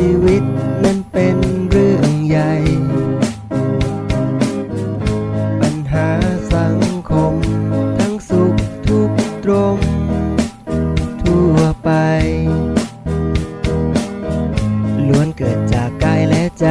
ชีวิตนั้นเป็นเรื่องใหญ่ ปัญหาสังคม ทั้งสุขทุกตรง ทั่วไป ล้วนเกิดจากกายและใจ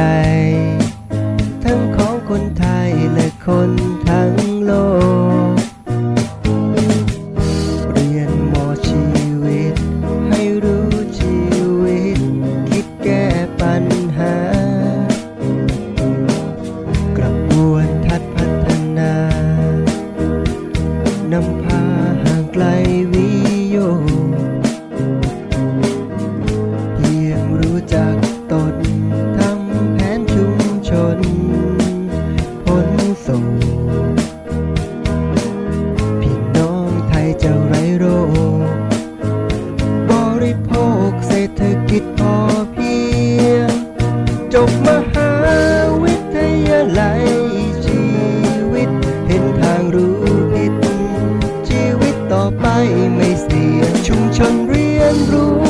ิจพอเพียง จบมหาวิทยาลัยชีวิต เห็นทางรู้ผิด ชีวิตต่อไปไม่เสียชุมชนเรียนรู้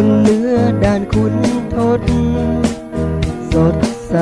คุณเนื้อด่านคุณทด สดใส